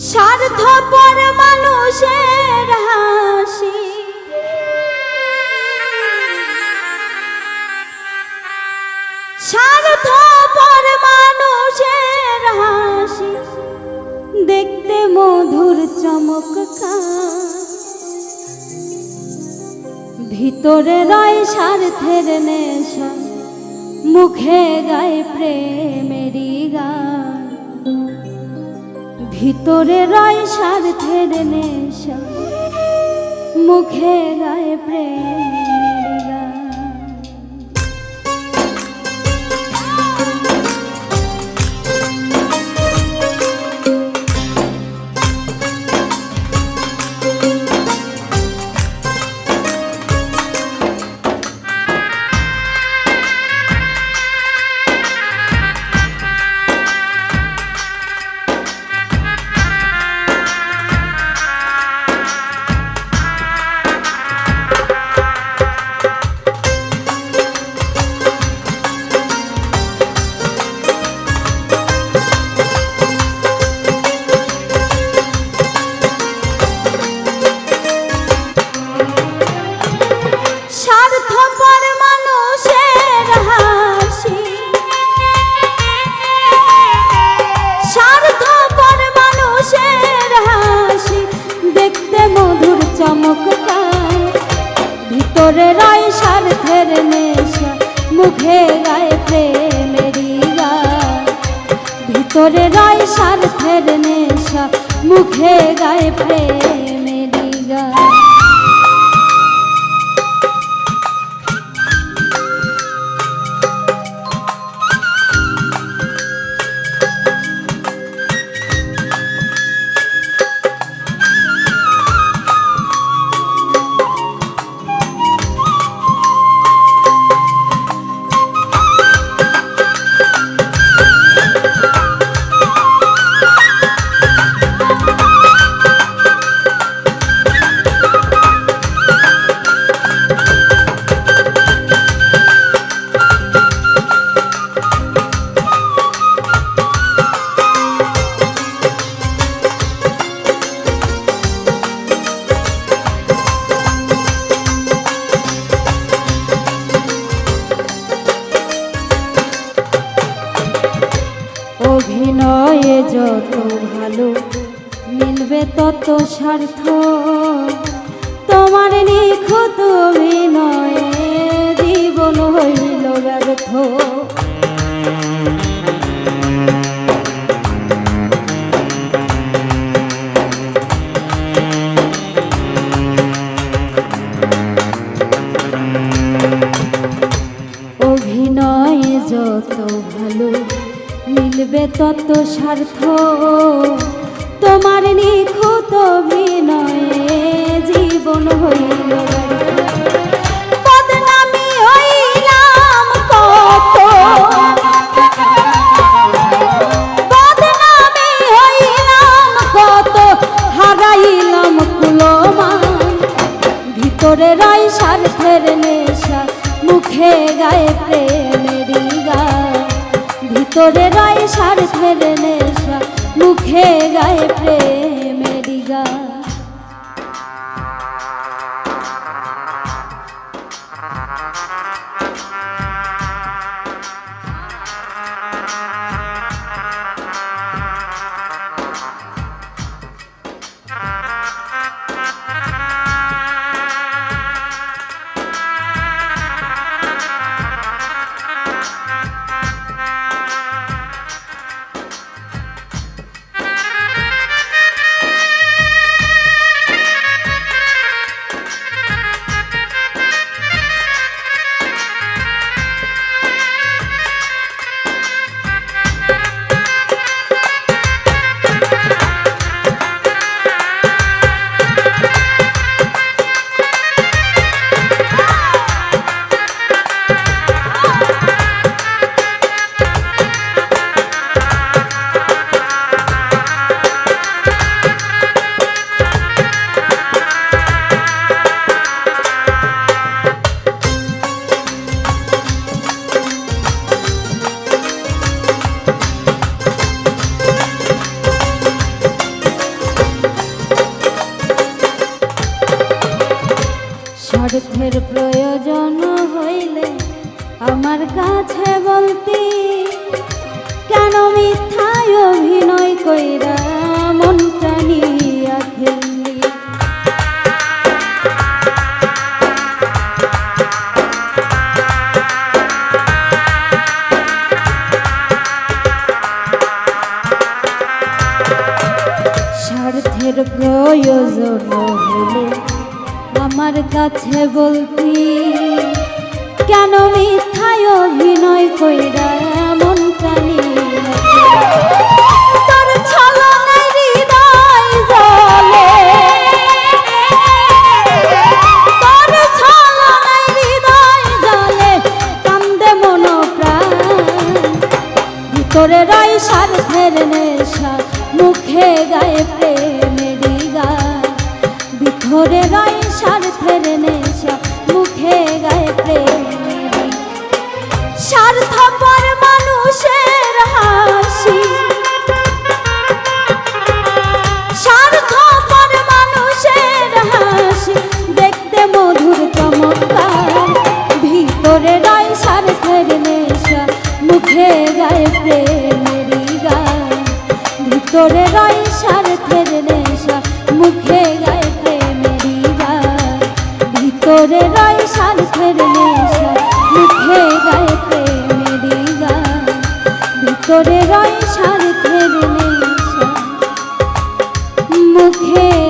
স্বার্থপর মানুষের হাসি। স্বার্থপর মানুষের হাসি। দেখতে মধুর চমৎকার। ভিতরে রয় স্বার্থের নেশা, মুখে গায়ে প্রেমেরই গান। ভিতরে রয় স্বার্থের নেশা মুখে রায় প্রেমেরই ভিতরে রয় স্বার্থের নেশা মুখে গায়ে প্রেমেরই গান মিলবে তত স্বার্থ। তত স্বার্থ তোমার নিখুঁত অভিনয়ে জীবন হইল। ভিতরে রয় স্বার্থের নেশা মুখে গায়ে প্রেমেরই স্বার্থের প্রয়োজন হইলে আমার কাছে বলতি কেন মিথ্যায় অভিনয় কইরা মনটা নিয়া আমার কাছে বলতি, কেন মিথ্যায় অভিনয় কইরা এমন টানি তোর ছলনায় হৃদয় জ্বলে। তোর ছলনায় ভিতরে রয় স্বার্থের নেশা, মুখে গায়ে প্রেমেরই স্বার্থপর হাসি। মানুষের হাসি, দেখতে মধুর রয় স্বার্থের নেশা, মুখে গায়ে নেশা, মুখে ভিতরে রয় স্বার্থের নেশা মুখে গায়ে প্রেমেরই গান ভিতরে রয় স্বার্থের নেশা মুখে